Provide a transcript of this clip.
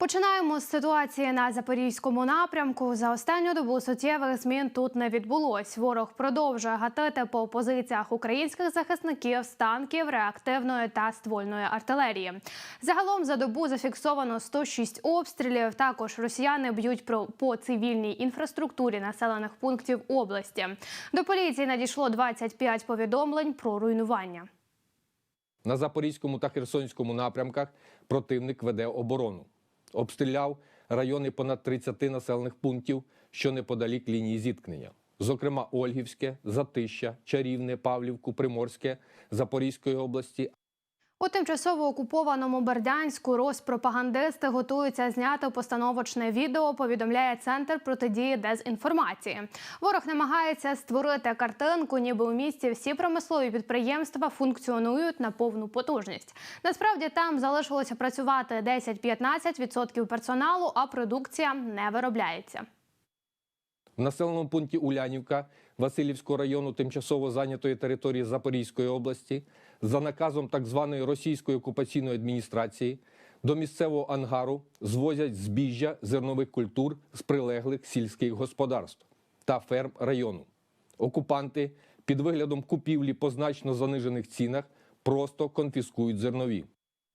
Починаємо з ситуації на запорізькому напрямку. За останню добу суттєвих змін тут не відбулось. Ворог продовжує гатити по позиціях українських захисників з танків, реактивної та ствольної артилерії. Загалом за добу зафіксовано 106 обстрілів. Також росіяни б'ють по цивільній інфраструктурі населених пунктів області. До поліції надійшло 25 повідомлень про руйнування. На Запорізькому та Херсонському напрямках противник веде оборону. Обстріляв райони понад 30 населених пунктів, що неподалік лінії зіткнення. Зокрема, Ольгівське, Затища, Чарівне, Павлівку, Приморське, Запорізької області, У тимчасово окупованому Бердянську розпропагандисти готуються зняти постановочне відео. Повідомляє центр протидії дезінформації. Ворог намагається створити картинку, ніби у місті всі промислові підприємства функціонують на повну потужність. Насправді там залишилося працювати 10-15% персоналу, а продукція не виробляється. В населеному пункті Улянівка Васильівського району тимчасово зайнятої території Запорізької області за наказом так званої російської окупаційної адміністрації до місцевого ангару звозять збіжжя зернових культур з прилеглих сільських господарств та ферм району. Окупанти під виглядом купівлі по значно занижених цінах просто конфіскують зернові.